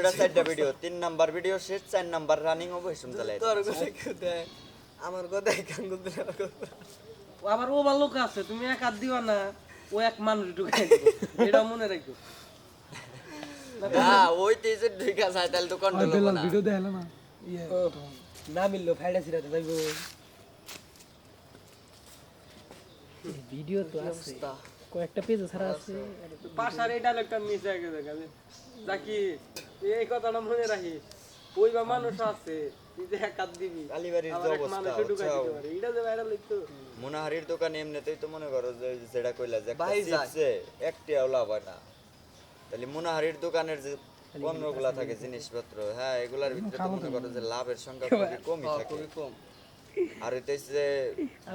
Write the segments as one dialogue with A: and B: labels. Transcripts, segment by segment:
A: দুটা চারটা ভিডিও তিন নাম্বার ভিডিও শেষ চার নাম্বার রানিং হবে এসম চালাই
B: তোর কথা কেউ দেয় আমার কথা গান করতে আমার
C: ও আবার ও ভালো লোক আছে তুমি এক হাত দিবা না ও এক মানুষ ঢুকাই এটা মনে রাখো
A: না ওই তেজে ঢুকা যায় তাহলে তো কন্ট্রোল হবে না।
D: ভিডিও দেখালে না। ইয়ে
C: না মিললো ফাইডা সিরাতে যাইবো।
D: ভিডিও তো আছে। কয়েকটা পেজ ছাড়া আছে।
C: পাশার এই ডায়লগটা মিস হয়ে গেছে কাজে এই কথাটা মনে রাখিস। ওই বা মানুষ আছে
A: মোনাহারির দোকানে এমনিতেই তো মনে করো যে যেটা কইলা যে একটিও লাভ হয় না। তাহলে মোনাহারির দোকানের যে পণ্যগুলা থাকে জিনিসপত্র হ্যাঁ এগুলার ভিতরে তো মনে করো যে লাভের সংখ্যা খুবই কমই থাকে।
B: কম।
A: আর যে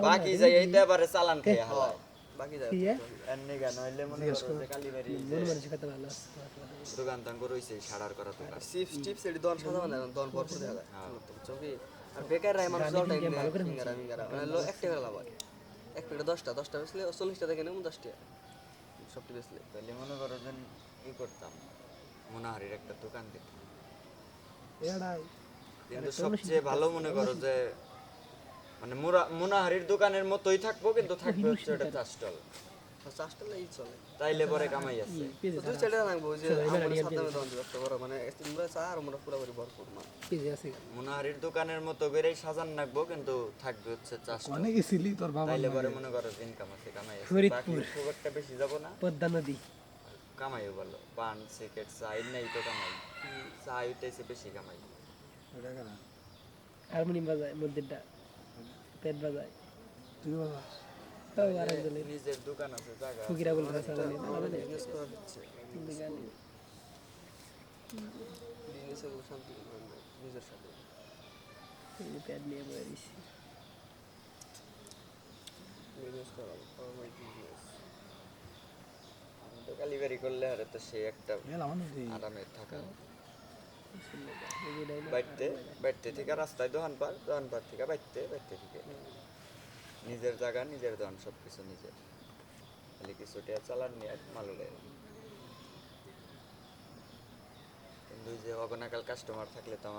A: বাকি যাই এইটা এবারে চালান খেয়ে হালায়।
B: বাকি যায়
A: এমনি গান হইলে করো যে কালীবাড়ি যে
D: মানুষ খেতে ভালো আছে
A: দোকান দান করে রইছে সাড়ার করা দোকান।
B: চিপস টিপস এটি দন সাদা দন পর পর দেখা যায়। চোখে আর বেকার রায় মানুষ জল টাইম মিঙ্গারা মিঙ্গারা মানে এক টাকা লাভ হয় এক প্লেটে দশটা দশটা বেসলে চল্লিশটা দেখে নেব দশটা। সবটি বেসলে
A: তাহলে মনে করো যে ই করতাম মোনাহারির একটা দোকান দিতাম কিন্তু সবচেয়ে ভালো মনে করো যে মানে মুনাহারির দোকানের মতোই থাকব কিন্তু থাকবে হচ্ছে ওটা চা স্টল
B: চলে।
A: তাইলে পরে কামাই আছে।
D: পেজ
B: তো দুই যে আমরা সাবধানে দন দিব মানে তোমরা চা আর আমরা পুরোপুরি ভরপুর মা
A: মুনাহারির দোকানের মতো করেই সাজান রাখব কিন্তু থাকবে হচ্ছে চা
D: অনেক গেছিলি তোর বাবা
A: তাইলে পরে মনে করো ইনকাম আছে কামাই আছে।
D: ফরিদপুর।
A: খুব একটা বেশি যাব না।
D: পদ্মা নদী।
A: কামাইও ভালো। পান সিগারেট চা নাই তো কামাই। চা হইতেছে বেশি কামাই।
D: হারমোনিয়াম বাজায় মন্দিরটা। পেট বাজায়।
E: তুই বাবা।
A: নিজের দোকান আছে জায়গা
D: ফকিরা
B: নিজের সাথে।
D: পেট নিয়ে দিছি।
B: বিজনেস করা ফর্মাল বিজনেস
A: তো করলে আরে তো সে একটা আরামে থাকা। বাইতে বাইতে থেকে রাস্তায় দোকান পার দোকান পার থেকে বাইতে বাইতে থেকে। নিজের জায়গা, নিজের দোকান সব কিছু নিজের। খালি কিছু টিয়া চালান নিয়ে মাল উড়ে কিন্তু যে অগনাকাল কাস্টমার থাকলে তো আমার